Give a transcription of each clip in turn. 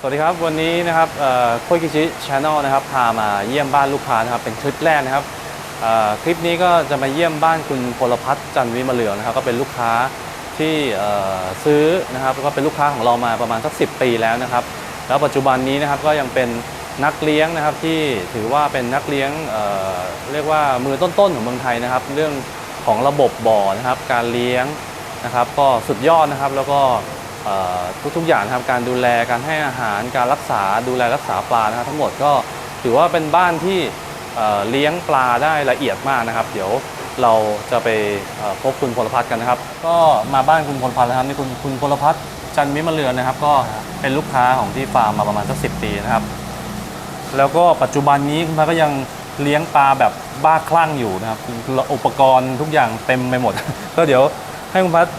สวัสดีครับ วันนี้นะครับโคกิชิชาแนลนะครับพามาเยี่ยมบ้านลูกค้านะครับเป็นคลิปแรกนะครับคลิปนี้ก็จะมาเยี่ยมบ้านคุณพลพัฒน์จันวิมะเหลืองนะครับก็เป็นลูกค้าที่ซื้อนะครับก็เป็นลูกค้าของเรามาประมาณสักสิปีแล้วนะครับ แล้วปัจจุบันนี้นะครับก็ยังเป็นนักเลี้ยงนะครับที่ถือว่าเป็นนักเลี้ยงเเรียกว่ามือต้นๆของเมืองไทยนะครับ เรื่องของระบบบ่อนะครับการเลี้ยงนะครับ ก็สุดยอดนะครับแล้วก็ ทุกๆอย่างนะครับการดูแลการให้อาหารการรักษาดูแลรักษาปลานะครับทั้งหมดก็ถือว่าเป็นบ้านที่เเลี้ยงปลาได้ละเอียดมากนะครับ เดี๋ยวเราจะไปพบคุณพลพัฒน์กันนะครับ ก็มาบ้านคุณพลพัฒน์แล้วครับนี่คุณคุณพลพัฒน์จันทร์มิมะเรือนนะครับ ก็เป็นลูกค้าของที่ฟาร์มมาประมาณสักสิปีนะครับ แล้วก็ปัจจุบันนี้คุณพัฒน์ก็ยังเลี้ยงปลาแบบบ้าคลั่งอยู่นะครับอุปกรณ์ทุกอย่างเต็มไปหมด ก็เดี๋ยวให้คุณพัฒน์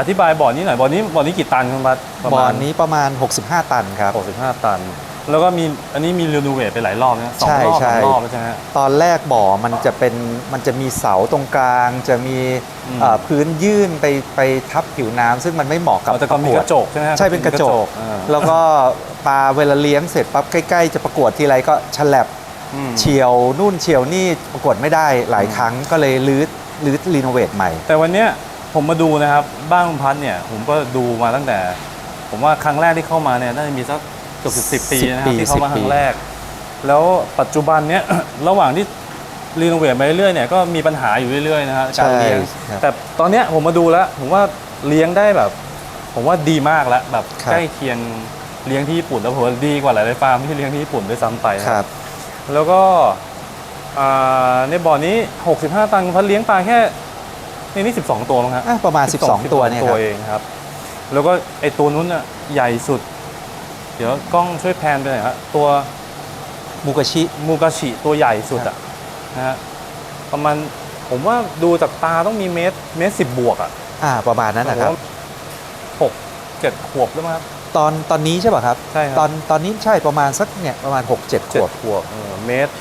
อ่ออธิบายบ่อนี้หน่อยบ่อนี้บ่อนี้กี่ตันคุณพัฒน์ประบ่อมาณนี้ประมาณ 65 ตันครับ 65 ตัน แล้วก็มีอันนี้มีรีโนเวทไปหลายรอบนะสองใช่รอบใช่ สามรอบแล้วใช่ไหมฮะ ตอนแรกบ่อมันจะเป็นมันจะมีเสาตรงกลาง จะมีอืม เอ่อพื้นยื่นไปไปทับผิวน้ำซึ่งมันไม่เหมาะกับแต่ก็มีปกวด ระจกใช่ไหมฮใช่เป็นกระจก อ่าแล้วก็ปลาเวลาเลี้ยงเสร็จปั๊บใกล้ๆจะประกวดทีไรก็ฉลับอืมเฉียวนู่นเฉียวนี่ประกวดไม่ได้หลายครั้งก็เลยรื้อรื้อรีโนเวทใหม่ แต่วันเนี้ย ผมมาดูนะครับ บ้านคุณพัฒน์เนี่ย ผมก็ดูมาตั้งแต่ ผมว่าครั้งแรกที่เข้ามาเนี่ยน่าจะมีสักเกือบสิบปีนะครับปีที่เข้ามา10คปีรั้งแรก แล้วปัจจุบันเนี้ยระหว่างที่รีโนเวทไปเรื่อยๆเนี่ยก็มีปัญหาอยู่เรื่อยๆนะฮะการเลี้ยงครับแต่ตอนเนี้ยผมมาดูแล้ว ผมว่าเลี้ยงได้แบบ ผมว่าดีมากแล้วแบบครับใกล้เคียงเลี้ยงที่ญี่ปุ่นแล้วผมว่าดีกว่าหลายๆฟาร์มที่เลี้ยงที่ญี่ปุ่นด้วยซ้ำไปนะครับ แล้วก็อ่าในบ่อนี้ 65 ตันคุณพัดเลี้ยงปลาแค่ ในนี้ 12 ตัวมั้งครับอะประมาณ 12 ตัวเนี่ยคตัวรับเองครับ แล้วก็ไอตัวนู้นน่ะใหญ่สุด เดี๋ยวกล้องช่วยแพนไปหน่อยครับตัวมูกาชิ มูกาชิตัวใหญ่สุดครัอะบนะฮะประมาณผมว่าดูจากตาต้องมีเมตรเมตรสิบบวกอะอ่า ประมาณนั้นนะครับผมว่าหกเจ็ดขวบได้ไหมครับ ตอนตอนนี้ใช่ป่ะครับ ใช่ครับ ตอนตอนนี้ใช่ประมาณสักเนี่ยประมาณ 6 7ขเจ็ดวบขวบเออเมตร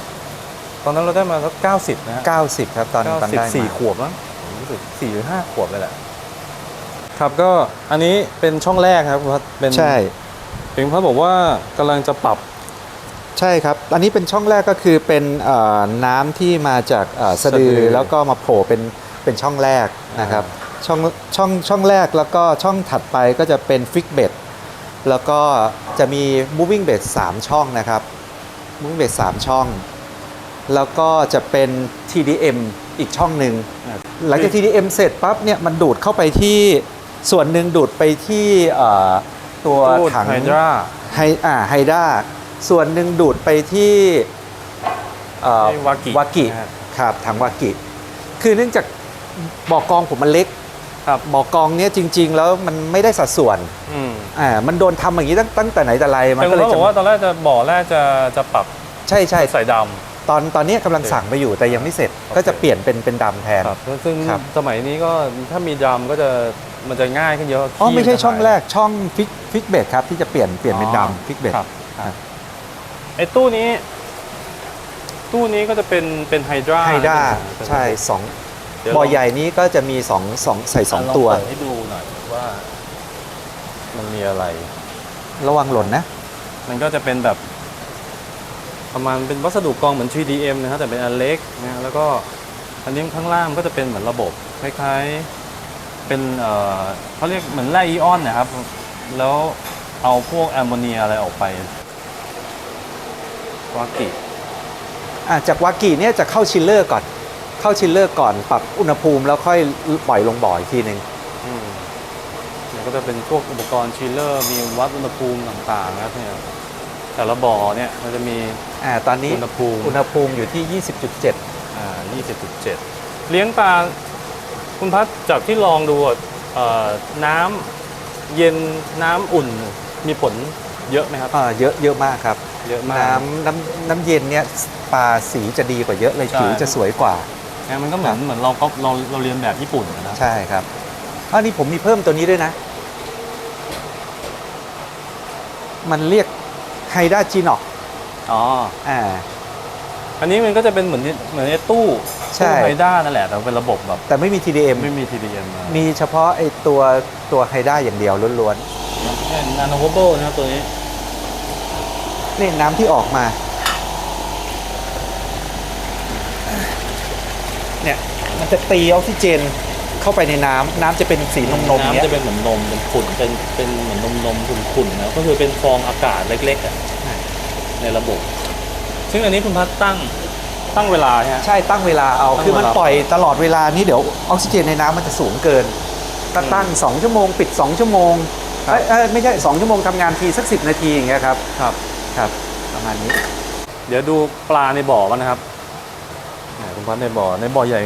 ตอนนั้นเราได้มาสักเก้าสิบนะฮะ90 ครับ ตอนตอนสิบได้สี่มาขวบมั้งผม รู้สึกสี่หรือห้าขวบเลยแหละ ครับก็อันนี้เป็นช่องแรกครับคุณพัดเป็นใช่เป็นคุณพัดบอกว่ากำลังจะปรับใช่ครับ อันนี้เป็นช่องแรกก็คือเป็นเอ่อน้ำที่มาจากเอ่อสะดือสะดือแล้วก็มาโผล่เป็นเป็นช่องแรกนะครับช่องช่องช่องแรกแล้วก็ช่องถัดไปก็จะเป็นฟิกเบดแล้วก็จะมี moving bed 3 ช่องนะครับ moving bed 3 ช่อง แล้วก็จะเป็น TDM อีกช่องหนึ่งอ่า หลังจาก TDM เสร็จปั๊บเนี่ยมันดูดเข้าไปที่ส่วนหนึ่งดูดไปที่เอ่อตัวตู้ถังไฮดราไฮอ่าไฮด้าส่วนหนึ่งดูดไปที่เอ่อที่วากิวากินะฮะครับถังวากิ คือเนื่องจากบ่อกองผมมันเล็กครับบ่อกองเนี้ยจริง ๆ แล้วมันไม่ได้สัดส่วนอืมอ่ามันโดนทำอย่างนี้ตั้งตั้งแต่ไหนแต่ไรมันแต่คุก็ณเลยพัดบจะอกว่าตอนแรกจะบ่อแรกจะจะปรับใช่ใช่ใส่ด ตอนตอนนี้กำลังสั่งไปอยู่แต่ยังไม่เสร็จโอเคก็จะเปลี่ยนเป็นเป็นดำแทนำครับซึ่งครับสมัยนี้ก็ถ้ามีดำก็จะมันจะง่ายขึ้นเยอะอ๋อขี้ไม่ใช่นจะช่องหายแรกช่องฟิกฟิกเบดครับที่จะเปลี่ยนเปลี่ยนเป็นอ๋อดำฟิกเบด ครับครับ ไอ้ตู้นี้ ตู้นี้ก็จะเป็นเป็นไฮดราไฮด้าใช่สองเดี๋ยวบ่อลงใหญ่นี้ก็จะมีสองสองใส่สองลตัวเปิดให้ดูหน่อยว่า มันมีอะไร ระวังหล่นนะ มันก็จะเป็นแบบ ประมาณเป็นวัสดุกรองเหมือน 3DM นะครับแต่เป็นอันเล็กนะแล้วก็อันนี้ข้างล่างก็จะเป็นเหมือนระบบคล้ายๆเป็นเอ่อเขาเรียกเหมือนไล่อีออนนะครับ แล้วเอาพวกแอมโมเนียอะไรออกไปวากิอะจากวากิเนี่ยจะเข้าชิลเลอร์ก่อน เข้าชิลเลอร์ก่อนปรับอุณหภูมิแล้วค่อยปล่อยลงบ่ออีกทีหนึ่งอืมเนี่ยก็จะเป็นพวกอุปกรณ์ชิลเลอร์มีวัดอุณหภูมิต่างๆนะครับเนี่ย แต่ละบ่อเนี่ยมันจะมี อ่าตอนนี้อุณหภูมิ อุณหภูมิอยู่ที่ 20.7 อ่า20.7 เลี้ยงปลาคุณพัดจากที่ลองดูอะเอ่อน้ำเย็นน้ำอุ่นมีผลเยอะไหมครับ อ่าเยอะเยอะมากครับ เยอะมาก น้ำน้ำน้ำเย็นเนี่ยปลาสีจะดีกว่าเยอะเลยใช่ ผิวจะสวยกว่านะมันก็เหมือนเหมือนเราก็เราเราเรียนแบบญี่ปุ่นนะใช่ครับอันนี้ผมมีเพิ่มตัวนี้ด้วยนะ มันเรียก ไฮด้าจีนอกอ๋อ อ่า อันนี้มันก็จะเป็นเหมือนเหมือนไอ้ตู้ใช่ ตู้ไฮด้านั่นแหละ แต่เป็นระบบแบบแต่ไม่มี TDM ไม่มี TDM มามีเฉพาะไอตัวตัวไฮด้าอย่างเดียวล้วนอืใช่นาโนโฮเบิลนะครับตัวนี้นี่น้ำที่ออกมา เนี่ย มันจะตีออกซิเจน เข้าไปในน้ำน้ำจะเป็นสีนมนมๆเนี้น้ำย จะเป็นเหมือนนมเป็นขุ่นเป็นเป็นเหมือนนมนมขุ่นขุ่นๆนะก็คือเป็นฟองอากาศเล็กๆอะในระบบ ซึ่งอันนี้คุณพัดตั้งตั้งเวลาใช่ไหม ใช่ตั้งเวลาเอาตั้งคือมันเวลาปล่อยตลอดเวลานี้เดี๋ยวออกซิเจนในน้ำมันจะสูงเกินก็ตั้ง2ชั่วโมง ปิด 2 ชั่วโมงครับ เอ้ยเอ้ยไม่ใช่ 2 ชั่วโมงทำงานทีสัก 10 นาทีอย่างเงี้ยครับครับ ครับประมาณนี้ เดี๋ยวดูปลาในบ่อกันนะครับไหนคุณพัดในบ่อในบ่อใหญ่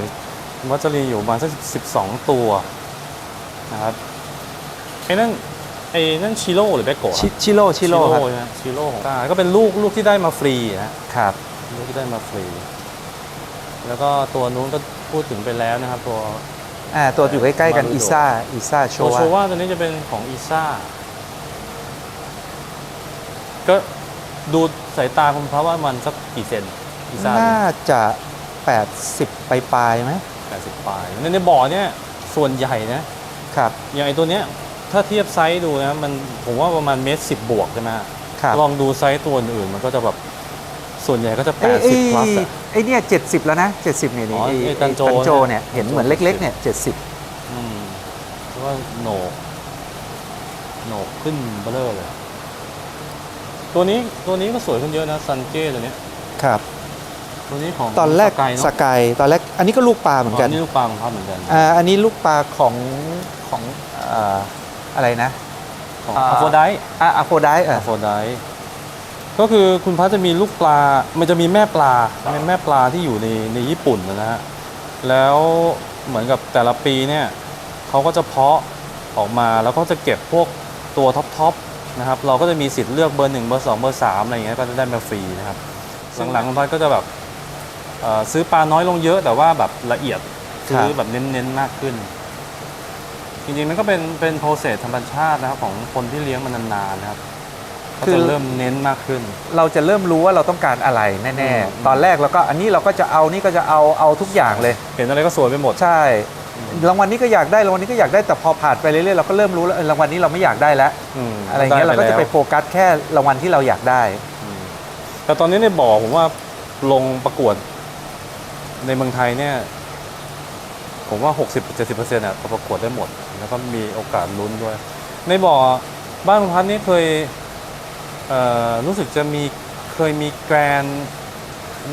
คุณพัดจะมีอยู่ประมาณสักสิบสองตัวนะครับไอ้นั่นไอ้นั่นชิโร่หรือแบกโกะชิชิโร่ชิโร่ครับใช่ไหมชิโร่ของก้าก็เป็นลูกลูกที่ได้มาฟรีนะครับลูกที่ได้มาฟรี แล้วก็ตัวนู้นก็พูดถึงไปแล้วนะครับ ตัวอ่าตัวอยู่ใกล้ๆกันมารูโดอีซ่าอีซ่าโชตัววาโชว่าตัวนี้จะเป็นของอีซ่าก็ดูสายตาคุณพระว่ามันสักกี่เซนอีซ่าน่าจะ 80 ปลายๆไหม แปดสิบปลายในในบ่อเนี่ยส่วนใหญ่นะครับ อย่างไอตัวเนี้ยถ้าเทียบไซส์ดูนะมันผมว่าประมาณเมตรสิบบวกใช่ไหมฮะครับลองดูไซส์ตัวอื่นๆมันก็จะแบบส่วนใหญ่ก็จะเอ้ยเอ้ย80 plus อะ ไอ้เนี่ย70แล้วนะ70เนี่ยนี่อ๋อไอ้ไอ้ตันโจตันโจเนี่ยเนี่ยเห็นเหมือนเล็กๆ เนี่ย70อืมเพราะว่าโหนกโหนกขึ้นเบลอเลย ตัวนี้ตัวนี้ก็สวยขึ้นเยอะนะซันเก้ตัวเนี้ยครับ ตัวนี้ของตอนแรกสกายเนสอะกายตอนแรกอันนี้ก็ลูกปลาเหมือนกัน นี่ลูกปลาของพับเหมือนกันอ่าอันนี้ลูกปลาของของอ่าอะไรนะ ของอ่า อะโฟไดอ่าอะโฟไดอะอะโฟไดก็คือคุณพัชจะมีลูกปลา มันจะมีแม่ปลาเป็นแม่ปลาที่อยู่ในในญี่ปุ่นนะฮะ แล้วเหมือนกับแต่ละปีเนี่ยเขาก็จะเพาะออกมาแล้วก็จะเก็บพวกตัวท็อปทอปนะครับ เราก็จะมีสิทธิ์เลือกเบอร์หนึ่งเบอร์สองเบอร์สามอะไรอย่างเงี้ยก็จะได้มาฟรีนะครับ หลังๆคุณพัชก็จะแบบเอ่อ ซื้อปลาน้อยลงเยอะ แต่ว่าแบบละเอียดซื้อแบบเน้นๆมากขึ้น จริงๆมันก็เป็นเป็นโปรเซสธรรมชาตินะครับของคนที่เลี้ยงมันนานๆนะครับก็จะเริ่มเน้นมากขึ้น เราจะเริ่มรู้ว่าเราต้องการอะไรแน่อืมๆตอนแรกเราก็อันนี้เราก็จะเอานี่ก็จะเอาเอาทุกอย่างเลย เห็นอะไรก็สวยไปหมดใช่รางวัลนี้ก็อยากได้รางวัลนี้ก็อยากได้แต่พอผ่านไปเรื่อยๆเราก็เริ่มรู้แล้วเออรางวัลนี้เราไม่อยากได้แล้วมอะไรเงี้ยเราก็จะไปโฟกัสแค่รางวัลที่เราอยากได้อืมแต่ตอนนี้ในบ่อผมว่าลงประกวด ในเมืองไทยเนี่ยผมว่า 60-70%อะประกวดได้หมด แล้วก็มีโอกาสลุ้นด้วย ในบ่อบ้านลุงพัฒน์นี่เคยเอ่อรู้สึกจะมีเคยมีแกรนด์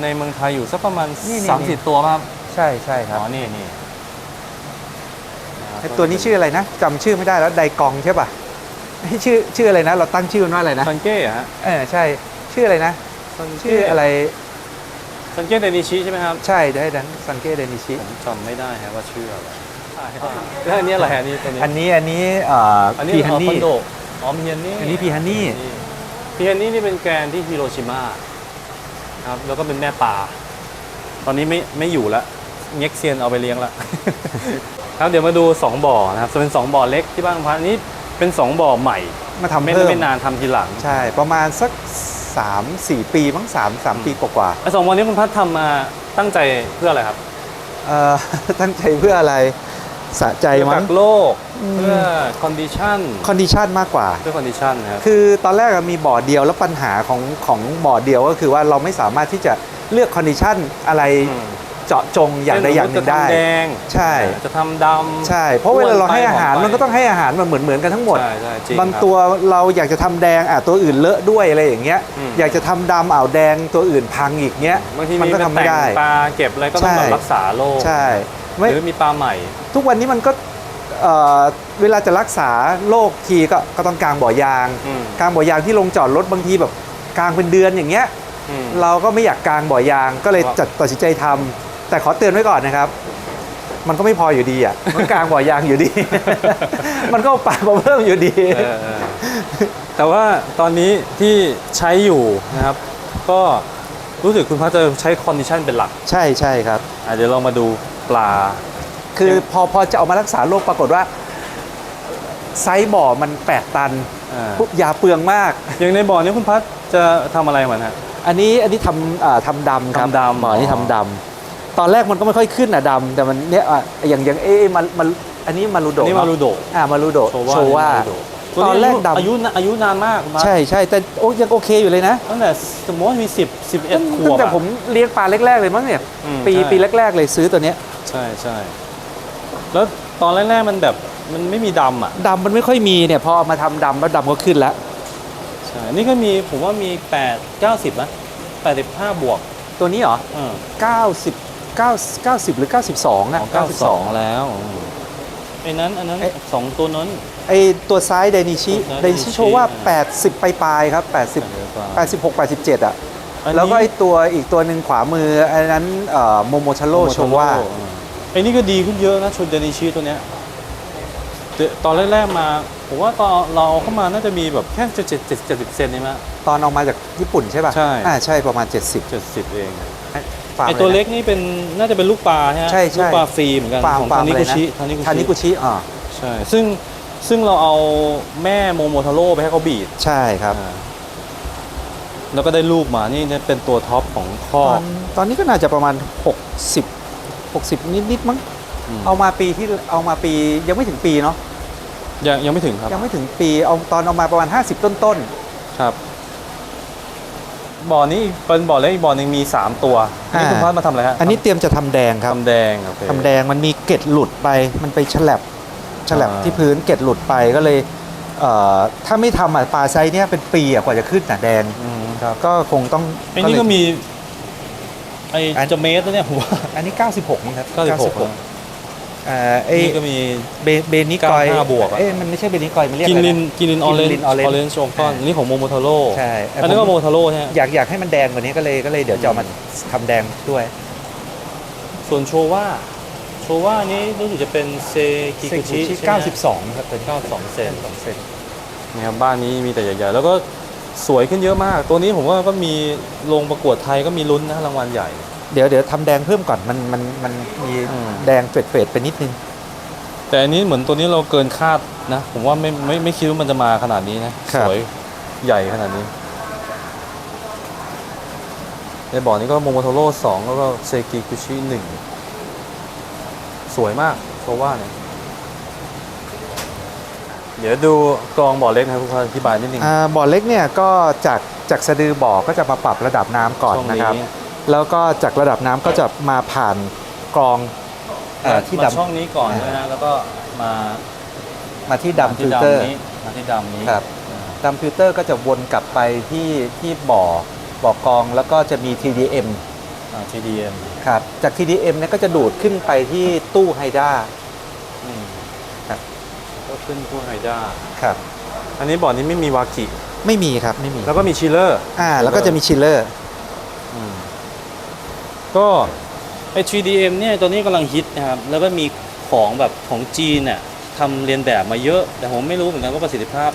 ในเมืองไทยอยู่สักประมาณนี่ๆสามสิบตัวป่ะครับใช่ใช่ครับอ๋อนี่นี่ไอ้ตัวนี้ชื่ออะไรนะจำชื่อไม่ได้แล้วไดกองใช่ป่ะไอ้ชื่อชื่ออะไรนะ เราตั้งชื่อมันว่าอะไรนะซันเก้อะฮะเออใช่ชื่ออะไรนะซันเก้ชื่ออะไร ซันเก้เดนิชิใช่ไหมครับ ใช่ได้ดันซันเก้เดนิชิ ผมจำไม่ได้ฮะว่าชื่ออะไรแล้วอันนี้อะไรอันนี้ตัวนี้อันนี้อันนี้เอ่ออันนี้พีฮันอนนี่โดอ๋อพีฮันนี่อันนี้พีฮันนี่พีฮันนี่นี่เป็นแกรนที่ฮิโรชิมาครับแล้วก็เป็นแม่ปลาตอนนี้ไม่ไม่อยู่ล้วเง็กเซียนเอาไปเลี้ยงล้วครับเดี๋ยวมาดู 2 บ่อนะครับจะเป็น 2 บ่อเล็กที่บ้านพันนี้เป็น 2 บ่อใหม่ มาทำไม่เพิ่มไม่นานทำทีหลัง ใช่ ประมาณสัก 3 4 ปีมั้ง3 3 ปีกว่าไอ้สองบ่อนี้คุณพัฒน์ทำมาตั้งใจเพื่ออะไรครับๆเอ่อ ตั้งใจเพื่ออะไรสะใจเพื่อมั้กัง กโลกอืม เพื่อคอนดิชันคอนดิชันมากกว่า เพื่อคอนดิชันนะครับคือตอนแรกอะมีบ่อเดียวแล้วปัญหาของของบ่อเดียวก็คือว่าเราไม่สามารถที่จะเลือกคอนดิชันอะไรม เจาะจงอย่างใดอย่างหนึ่งได้จะทำแดงใช่จะทำดำใช่ เพราะเวลาเราให้อาหารอ้วนไปมันก็ต้องให้อาหารมันเหมือนเหมือนกันทั้งหมดใช่ใช่จริงบางครับตัวเราอยากจะทำแดงอะตัวอื่นเลอะด้วยอะไรอย่างเงี้ยอืมอยากจะทำดำอ่าวแดงตัวอื่นพังอีกเงี้ยบางทีมันก็ทำไม่ได้แต่งปลาเก็บอะไรก็ต้องใช่แบบรักษาโรคใช่หไม่รือมีปลาใหม่ ทุกวันนี้มันก็เอ่อเวลาจะรักษาโรคทีก็ก็ต้องกางบ่อยางอืมกางบ่อยางที่ลงจอดรถบางทีแบบกางเป็นเดือนอย่างเงี้ยอืมเราก็ไม่อยากกางบ่อยางก็เลยครับจัดตัดสินใจทำ แต่ขอเตือนไว้ก่อนนะครับ มันก็ไม่พออยู่ดีอะ มันกางบ่อยางอยู่ดี มันก็เอาปลามาเพิ่มอยู่ดีเออเออแต่ว่าตอนนี้ที่ใช้อยู่นะครับ ก็รู้สึกคุณพัชจะใช้คอนดิชันเป็นหลัก ใช่ใช่ครับอะเดี๋ยวเรามาดูปลา คือพอพอจะเอามารักษาโรคปรากฏว่า ไซส์บ่อมัน 8 ตันอ่าปุ๊บยาเปลืองมาก อย่างในบ่อนี้คุณพัชจะทำอะไรมันฮะอันนี้อันนี้ทำอ่าทำดำครับทำดำบ่อนี้อ๋อทำดำ ตอนแรกมันก็ไม่ค่อยขึ้นอะดำแต่มันเนี้ยอะอย่างอย่างเอมันมันอันนี้มารูโดอันนี้มารูโดอ่ามารูโดโชว่าโชว่ามารูโดตัวตอนนี้แรกดำอายุอายุนานมากคุณพัดใช่ใช่แต่โอ้ยังโอเคอยู่เลยนะตั้งแต่สมมติว่ามีสิบสิบเอ็ดขวตั้บงแต่อะผมเลี้ยงปลาแรกๆเลยมั้งเนี่ยอืมปีใช่ปีแรกๆเลยซื้อตัวเนี้ยใช่ใช่แล้วตอนแรกๆมันแบบมันไม่มีดำอะดำมันไม่ค่อยมีเนี่ยพอเอามาทำดำแล้วดำก็ขึ้นแล้วใช่นี่ก็มีผมว่ามีแปดเก้าสิบนะแปดสิบห้าบวก ตัวนี้เหรอเออ90 9 90 หรือ 92อะเก้าสองแล้วอืมไอ้นั้นอันนั้นเอ๊ะสองตัวนั้น ไอตัวซ้ายไดนิชิตัวซ้ายไดนิชิ Dainichi โชว์ว่าอ่า 80 ปลายๆครับ 80 86 87 อะอันนี้แล้วก็ไอตัวอีกตัวหนึ่งขวามืออันนั้นโมโมชาโร่โชว์ว่าเออไอ้นี่ก็ดีขึ้นเยอะนะชุดเดนิชิตัวเนี้ยแต่ตอนแรกๆมาผมว่าตอนเราเอาเข้ามาน่าจะมีแบบแค่เจ็ดเจ็ดเจ็ดเจ็ดสิบเซนนี่มั้ยตอนออกมาจากญี่ปุ่นใช่ป่ะใช่อ่าใช่ประมาณ 70เจ็ดสิบเอง ฟาร์มไอตัวะรนะเล็กนี่เป็นน่าจะเป็นลูกปลาใช่ไหมใช่ใช่ลูกปลาฟรีเหมือนกันฟาร์มของฟาร์ทามนิอะไรกุนะชิทานิกุทานิกุชิชิอ่าใช่ซึ่งซึ่งเราเอาแม่โมโมทาโร่ไปให้เขาบีดใช่ครับ อ่าแล้วก็ได้ลูกมานี่เนี่ยเป็นตัวท็อปของข้อตอนตอนนี้ก็น่าจะประมาณ 60 60นิดๆมั้งมเอามาปีที่เอามาปียังไม่ถึงปีเนาะยังยังไม่ถึงครับยังไม่ถึงปีเอาตอนเอามาประมาณ 50 ต้นครับ บ่อนี้เป็นบ่อเล็กอีกบ่อหนึงมี 3 ตัวอันนี่อ่าคุณพัดมาทำอะไรฮะๆอันนี้เตรียมจะทำแดงครับทำแดงโอเค ทำแดงมันมีเกล็ดหลุดไป มันไปฉลับฉลับอ่า ที่พื้นเกล็ดหลุดไปก็เลยเอ่อถ้าไม่ทำอะปลาไซส์เนี้ยเป็นปีอะกว่าจะขึ้นน่ะแดง อืมครับก็คงต้องไอ้นี่ก็เลย มีไอ้อัน จะเมตรแล้วเนี่ยผมว่า อันนี้ 96มั้งครับ96 อ่าไอ้นี่ก็มี เบเบนิกอย95บวกอะ เอ้ยมันไม่ใช่เบนิกอยมันเรียกกินอะไรลินนะ กินลินออเรนกินลิน orange ออเรนจ์องฟอนนี่ของโมโมทาโร่ใช่อันนี้ก็ผมโมโมทาโร่ใช่ไหมอยากอยากให้มันแดงกว่านี้ก็เลยก็เลยเดี๋ยวจะเอามาทำแดงด้วย ส่วนโชว่าโชว่านี้รู้สึกจะเป็นเซกิกุชิ92ครับเป็น92เซน2เซนนี่ครับบ้านนี้มีแต่ใหญ่ๆแล้วก็สวยขึ้นเยอะมาก ตัวนี้ผมว่าก็มีลงประกวดไทยก็มีลุ้นนะรางวัลใหญ่ เดี๋ยวเดี๋ยวทำแดงเพิ่มก่อนมันมันมันมีอืม แดงเฟดเฟดๆไปนิดนึง แต่อันนี้เหมือนตัวนี้เราเกินคาดนะ ผมว่าไม่ไม่ไม่คิดว่ามันจะมาขนาดนี้นะครัสบวยใหญ่ขนาดนี้ ในบ่อนี้ก็โมโมโทโร่สองแล้วก็เซกิกุชิหนึ่งสวยมากเพราะว่าเนี่ย เดี๋ยวดูกรองบ่อเล็กนะครับคุณพาอธิบายนิดนึงอ่าบ่อเล็กเนี่ยก็จากจากสะดือบ่อก็จะมาปรับระดับน้ำก่อนช่วงนะครับ แล้วก็จากระดับน้ำก็จะมาผ่านกรองเอ่อที่มาดำช่องนี้ก่อนนะฮะแล้วก็มามาที่ดำที่ฟิลเตอร์นี้มาที่ดำนี้ครับดำฟิลเตอร์ก็จะวนกลับไปที่ที่บ่อบ่อกรองแล้วก็จะมี TDM อ่า TDM ครับจาก TDM เนี่ยก็จะดูดขึ้นไปที่ตู้ไฮด้า อืมครับ ก็ขึ้นผู้ไฮด้าครับ อันนี้บ่อนี้ไม่มีวากิ ไม่มีครับไม่มี แล้วก็มีชิลเลอร์ อ่าแล้วก็จะมีชิลเลอร์ ก็ไอ 3DM เนี่ยตัวนี้กำลังฮิตนะครับ แล้วก็มีของแบบของจีนน่ะทำเรียนแบบมาเยอะ แต่ผมไม่รู้เหมือนกันว่าประสิทธิภาพ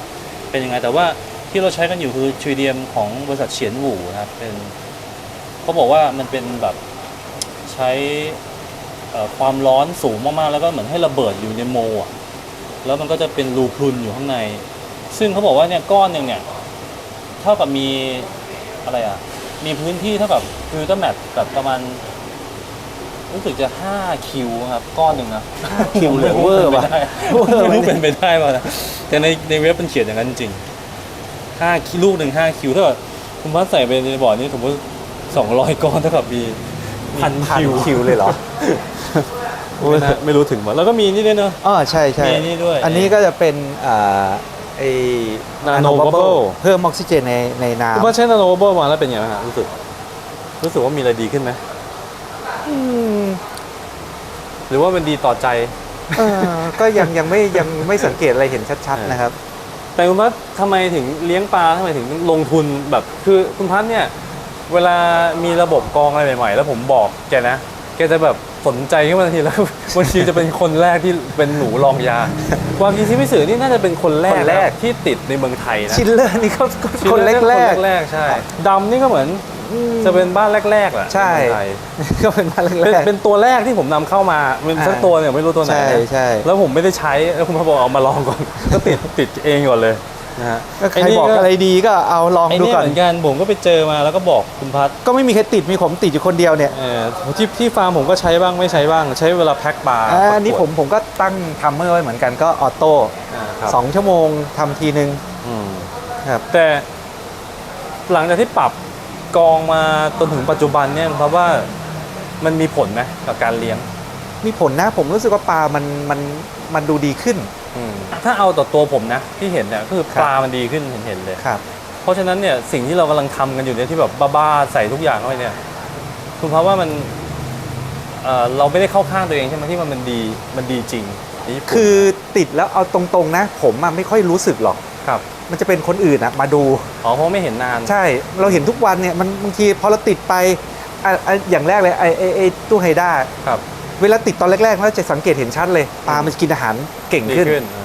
เป็นยังไง แต่ว่าที่เราใช้กันอยู่คือ 3DM ของบริษัทเฉียนหวูนะครับ เป็นเขาบอกว่ามันเป็นแบบใช้ความร้อนสูงมากๆ แล้วก็เหมือนให้ระเบิดอยู่ในโมอะแล้วมันก็จะเป็นรูพรุนอยู่ข้างใน ซึ่งเขาบอกว่าเนี่ยก้อนหนึ่งเนี่ย เท่ากับมีอะไรอะ มีพื้นที่เท่ากับฟิลเตอร์แมทแบบประมาณ รู้สึกจะ5คิวครับ ก้อนหนึ่งนะคิวเหลือเวอร์ว่ะไม่รู้เป็นไปได้ป่ะนะแต่ในในเว็บมันเขียนอย่างนั้นจริงห้าคิวลูกหนึ่งห้าคิวเท่ากับคุณพัดใส่ไปในบอร์ดนี้สมมติสองร้อยก้อนเท่ากับมีพันพันคิวคิวเลยเหรอไม่น่าไม่รู้ถึงว่าแล้วก็มีนี่ด้วยเนอะอ๋อใช่ใช่มีนี่ด้วย อันนี้ก็จะเป็นอ่า ไอ Nano Bubble เพิ่มออกซิเจนในในคุณพัดน้ำใช้นาโนเบอร์มาแล้วเป็นยังไงฮะรู้สึก รู้สึกว่ามีอะไรดีขึ้นไหมอืมหรือว่ามันดีต่อใจเออก็ยังยังไม่ยังไม่สังเกตอะไรเห็นชัดๆนะครับ แต่คุณพัดทำไมถึงเลี้ยงปลาทำไมถึงลงทุนแบบ คือคุณพัดเนี่ย เวลามีระบบกรองอะไรใหม่ๆ แล้วผมบอกแกนะ แกจะแบบสนใจขึ้นมาทันทีแล้วบางทีจะเป็นคนแรกที่เป็นหนูลองยาวากิชิมิสึนี่น่าจะเป็นคนแรกคนแรกะที่ติดในเมืองไทยนะชิลเลอร์นี่เขาก็ชื่อคนแรกคนแรกแรกๆใช่ดำนี่ก็เหมือนจะเป็นบ้านแรกๆแหละใช่ นเมืองไทย ก็เป็นมาแรเป็นกเป็นตัวแรกที่ผมนำเข้ามาเป็นสักอ่าตัวเนี่ยไม่รู้ตัวไหนใช่นะใช่ แล้วผมไม่ได้ใช้แล้วคุณพ่อบอกเอามาลองก่อน ก็ติดติดเองก่อนเลย นะฮะก็ใครบอกอะไรดีก็เอาลองไอ้ดูเนี่ยก่อน เหมือนกันผมก็ไปเจอมาแล้วก็บอกคุณพัดก็ไม่มีใครติดมีผมติดอยู่คนเดียวเนี่ยเออที่ที่ฟาร์มผมก็ใช้บ้างไม่ใช้บ้าง ใช้เวลาแพ็คปลาอ่าอันนี้ประกผวดมผมก็ตั้งทัมเมอร์ไว้เหมือนกันก็ออโต้อ่าครับสองชั่วโมงทำทีนึงอืมครับ แต่หลังจากที่ปรับกองมาจนถึงปัจจุบันเนี่ยเพราะว่ามันมีผลไหมกับการเลี้ยงมีผลนะผมรู้สึกว่าปลามันมันมันดูดีขึ้น ถ้าเอาต่อตัวผมนะที่เห็นเนี่ยก็คือครับปลามันดีขึ้นเห็นๆเลย ครับ เพราะฉะนั้นเนี่ยสิ่งที่เรากำลังทำกันอยู่เนี่ยที่แบบบ้าๆใส่ทุกอย่างเข้าไปเนี่ยคุณเพราะว่ามันเอ่อเราไม่ได้เข้าข้างตัวเองใช่ไหมที่มันมันดีมันดีจริงในญี่ปุ่นคือติดแล้วเอาตรงๆนะ ผมอะไม่ค่อยรู้สึกหรอก ครับมันจะเป็นคนอื่นอะมาดู อ๋อเพราะไม่เห็นนานใช่เราเห็นทุกวันเนี่ยมันบางทีพอเราติดไปอะอะอย่างแรกเลยไอไอไอตู้ไฮด้าครับเวลาติดตอนแรกๆเราจะสังเกตเห็นชัดเลยปลามันจะกินอาหารเก่งดีขึ้น ขึ้นอ่า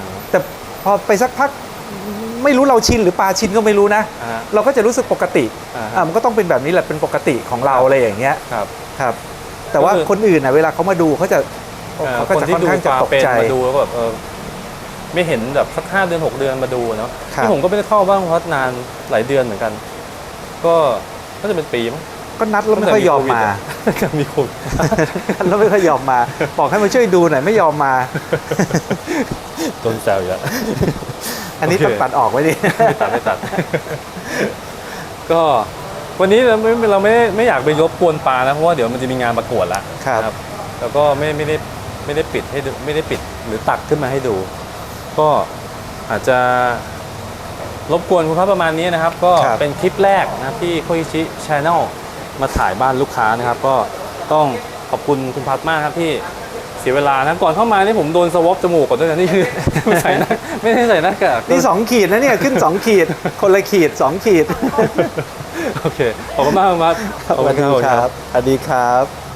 แต่ พอไปสักพักไม่รู้เราชินหรือปลาชินก็ไม่รู้นะ อ่าฮะ เราก็จะรู้สึกปกติอ่าฮะ อะมันก็ต้องเป็นแบบนี้แหละเป็นปกติของเราอะไรอย่างเงี้ยครับ ครับ แต่ว่าก็คือ คนอื่นอะเวลาเขามาดูเขาจะเอ่อเขาก็คนจะที่ค่อนดูข้างจะปลาตกเป็นใจ มาดูแล้วแบบเออไม่เห็นแบบสักห้าเดือนหกเดือนมาดูเนาะครับ ที่ผมก็ไม่ได้เข้าบ้างเพราะนานหลายเดือนเหมือนกัน ก็ก็จะเป็นปีมั้ง ก็นัดแล้วไม่ค่อยยอมมา ตั้งแต่มีโควิด นัดแล้วไม่ค่อยยอมมา บอกให้มาช่วยดูหน่อยไม่ยอมมาโดนแซวอยู่แล้วอันนี้โอเคต้องตัดออกไว้ดิไม่ตัดไม่ตัด ก็วันนี้เราไม่เราไม่ไม่อยากไปรบกวนปลานะเพราะว่าเดี๋ยวมันจะมีงานประกวดแล้วครับนะแล้วก็ไม่ไม่ได้ไม่ได้ปิดให้ดูไม่ได้ปิดหรือตักขึ้นมาให้ดู ก็อาจจะรบกวนคุณพัดประมาณนี้นะครับ ก็ครับเป็นคลิปแรกนะครับที่โคอิชิชาแนล มาถ่ายบ้านลูกค้านะครับ ก็ต้องขอบคุณคุณพัดมากครับที่เสียเวลานะก่อนเข้ามานี่ผมโดนสวอปจมูกก่อนด้วยนะนี่คือไม่ใส่หน้าไม่ได้ใส่หน้ากากนี่สองขีดนะเนี่ยขึ้นสองขีด คนละขีดสองขีด โอเค ขอบคุณมากครับสวัสดีครับสวัสดีครับ